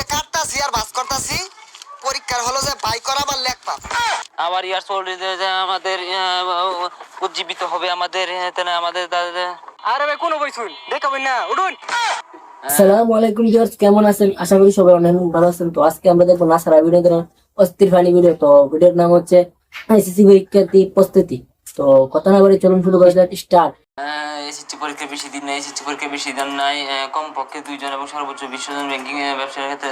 যে কাটতাছি আর বাস করতাছি পরীক্ষার হলো যে বাই করা লেখ পাপ আবার ইয়ার যে আমাদের উজ্জীবিত হবে আমাদের আমাদের আরে ভাই কোনো বই শুন দেখাবেন না উঠুন। আসসালামু আলাইকুম ভিউয়ার্স কেমন আছেন? আশা করি সবাই অনেক ভালো আছেন। তো আজকে আমরা দেখব নাসারা ভিডিও অস্থির ফানি ভিডিও তো ভিডিওর নাম হচ্ছে আইসিসি পরীক্ষার্থী প্রস্তুতি। তো কথা না বলে চলুন শুরু করা যাক স্টার্ট এসএসসি পরীক্ষা বেশি দিন নাই এসএসসি পরীক্ষা বেশি দিন নাই। কমপক্ষে দুইজন এবং সর্বোচ্চ বিশ্বজন ব্যাংকিং ব্যবসার ক্ষেত্রে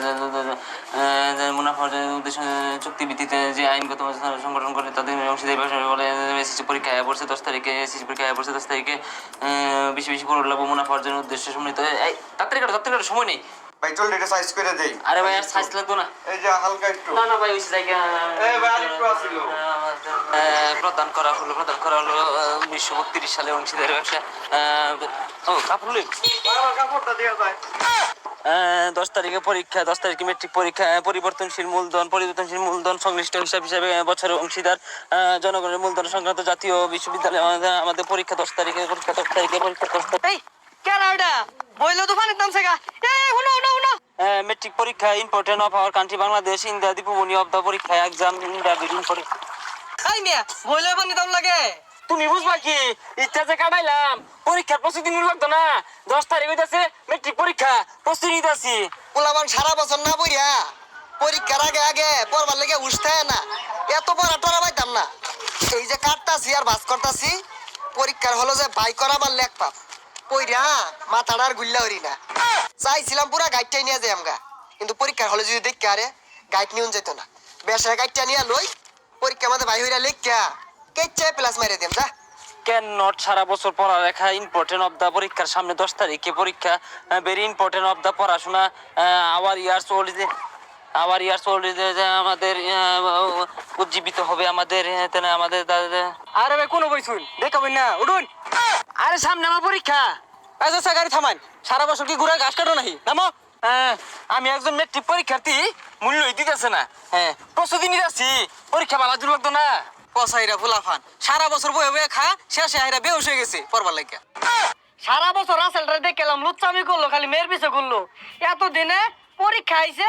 মুনাফা অর্জনের উদ্দেশ্যে চুক্তি ভিত্তিতে যে আইনগত সংগঠন করে তাদের অংশীদারি ব্যবসা বলে এসএসসি পরীক্ষা আয় পড়ছে দশ তারিখে এসএসসি পরীক্ষা আয় পড়ছে দশ তারিখে বেশি বেশি করে লাভ মুনাফা অর্জনের উদ্দেশ্যে সম্মিলিত। এই তাড়াতাড়ি কাটো তাড়াতাড়ি সময় নেই। ভাই চল এটা সাইজ করে দেই। আরে ভাই আর সাইজ লাগতো না। এই যে হালকা একটু। না না ভাই ওই জায়গা এই ভাই, আরেকটু আছিল। প্রদান করা হলো প্রদান করা হলো উনিশশো বত্রিশ সালে অংশীদারি ব্যবসা ও কাপড় দশ তারিখে পরীক্ষা দশ তারিখে মেট্রিক পরীক্ষা পরিবর্তনশীল মূলধন পরিবর্তনশীল মূলধন সংশ্লিষ্ট হিসাব হিসাবে বছরের অংশীদার জনগণের মূলধন সংক্রান্ত জাতীয় বিশ্ববিদ্যালয় আমাদের পরীক্ষা দশ তারিখে পরীক্ষা দশ তারিখে পরীক্ষা দশ তারিখে। এই কেন ওটা বইলো তো দাম সেগা হুনো হুনো হুনো। মেট্রিক পরীক্ষা important of our country Bangladesh India Dipmoni of the পরীক্ষা এক্সাম ইন্ডিয়া বিডিং পরীক্ষা। এই মিয়া বইলো পানির দাম লাগে? তুমি বুঝবা কি? ইচ্ছা যে কাটাইলাম পরীক্ষার প্রস্তুতি নিতে লাগতো না। দশ তারিখ হইতাছে মেট্রিক পরীক্ষা প্রস্তুতি নিতে পোলাবান সারা বছর না বইরা পরীক্ষার আগে আগে পড়বার লেগে উঠতে না। এত পড়া টরা পাইতাম না। এই যে কাটতাছি আর বাস করতাছি পরীক্ষার হলো যে বাই করা আমার লেখ পাপ। পইরা মাথাটা আর গুল্লা হরি না। চাইছিলাম পুরা গাইডটাই নিয়ে যাই আমগা। কিন্তু পরীক্ষার হলে যদি দেখি আরে গাইড নিউন যেত না। বেসার গাইডটা নিয়ে লই পরীক্ষা আমাদের ভাই হইরা লেখা। কেচ্ছে প্লাস মাইরে দিম, যা। ক্যান নট সারা বছর পড়ালেখা ইম্পর্টেন্ট অফ দ্য পরীক্ষার সামনে দশ তারিখে পরীক্ষা ভেরি ইম্পর্টেন্ট অফ দ্য পড়াশোনা our years old our years old আমাদের উজ্জীবিত হবে আমাদের তেনে আমাদের আরে ভাই, কোনো বই শুন দেখাবেন না, উঠুন। আরে সামনে আমার পরীক্ষা। আচ্ছা গাড়ি থামান। সারা বছর কি ঘুরে ঘাস কাটো নাহি? নামো। আমি একজন মেট্রিক পরীক্ষার্থী মূল্যই দিতেছে না। হ্যাঁ প্রস্তুতি পরীক্ষা ভালো দূর লাগতো না। পসাইরা ফুলাফান সারা বছর বয়ে বয়ে খা শেষে হাইরা বেউস হয়ে গেছে পড়বার সারা বছর আসলটা দেখলাম লুচ্চামি করল খালি মেয়ের পিছে করল এত দিনে পরীক্ষা আইছে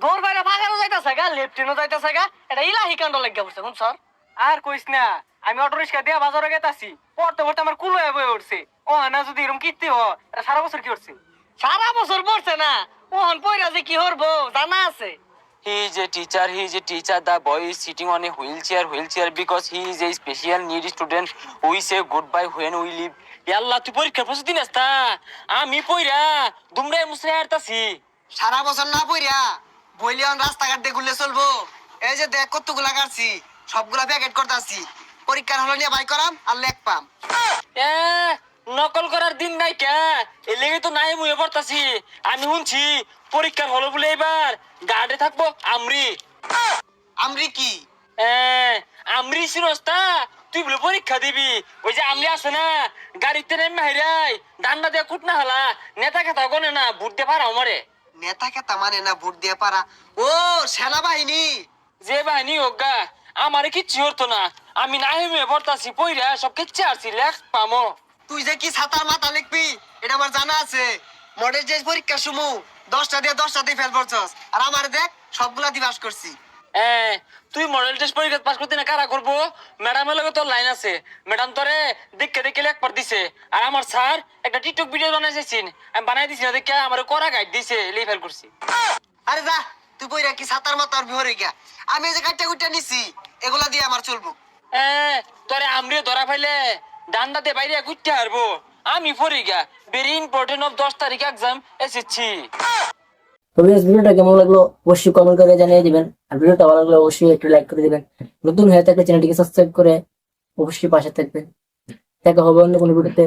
দৌড় বাইরে ভাগানো যাইতাছে গা লেফটিনও যাইতাছে গা এটা ইলাহি কাণ্ড লাগিয়া বসছে কোন স্যার আর কইস না আমি অটো রিক্সা দিয়ে বাজারে গেতাছি পড়তে পড়তে আমার কুলো বয়ে উঠছে। ও না যদি এরকম কীর্তি হ এটা সারা বছর কি করছে? সারা বছর পড়ছে না ওহন পয়রা যে কি হরবো জানা আছে He is a teacher. He is a teacher. The boy is sitting on a wheelchair. Wheelchair because he is a special needy student. We say goodbye when we leave. ইয়াল্লা তুই পরীক্ষার প্রস্তুতি নাস তা আমি পইরা দুমরাই মুসরে হারতাছি সারা বছর না পইরা বইলিয়ন রাস্তাঘাট দিয়ে ঘুরলে চলবো এই যে দেখ কতগুলা কাটছি সবগুলা প্যাকেট করতেছি পরীক্ষার হলো নিয়ে বাই করাম আর লেখ পাম এ নকল করার দিন নাই কে? এ লেগে তো নাই মুয়ে পড়তাছি। আমি শুনছি পরীক্ষার হলো বলে এবার গার্ডে থাকব আমরি। আমরি কি? এ আমরি সিনস্তা তুই বলে পরীক্ষা দিবি। ওই যে আমরি আছে না গাড়িতে নেমে হাইরাই ডান্ডা দিয়ে কুট না হলা নেতা খেতা গনে না বুট দিয়ে পারা আমারে। নেতা কেতা মানে না ভোট দিয়ে পারা ও সেনাবাহিনী। যে বাহিনী হোক গা আমারে কিচ্ছু হতো না। আমি নাই মেয়ে পড়তাছি পইরা সব কিচ্ছে আসছি লেখ পামো। তুই যে কি ছাতার মাথা লিখবি এটা আমার জানা আছে। মডেল যে পরীক্ষা সুমু দশটা দিয়ে দশটা দিয়ে ফেল পড়ছস আর আমার দেখ সবগুলা দিয়ে পাস করছি। এ তুই মডেল টেস্ট পরীক্ষা পাস করতে না কারা করব? ম্যাডামের লগে তোর লাইন আছে। ম্যাডাম তোরে দেখে দেখে লেখবার দিছে। আর আমার স্যার একটা টিকটক ভিডিও বানাইছেন আমি বানাই দিছি না দেখে আমার করা গাইড দিছে লেই ফেল করছি। আরে যা তুই বইরা কি ছাতার মাথার বিহরে গিয়া। আমি এই যে কাটটা কুটটা নিছি এগুলা দিয়ে আমার চলবো। এ তোরে আমরিও ধরা পাইলে ডান্ডাতে বাইরে ঘুরতে হারবো। আমি গা। ভেরি ইম্পর্টেন্ট অফ দশ তারিখ এক্সাম এসেছি তো এই ভিডিওটা কেমন লাগল অবশ্যই কমেন্ট করে জানিয়ে দিবেন। আর ভিডিওটা ভালো লাগলে অবশ্যই একটু লাইক করে দিবেন। নতুন হয়ে থাকলে চ্যানেলটিকে সাবস্ক্রাইব করে অবশ্যই পাশে থাকবেন। দেখা হবে অন্য কোনো ভিডিওতে।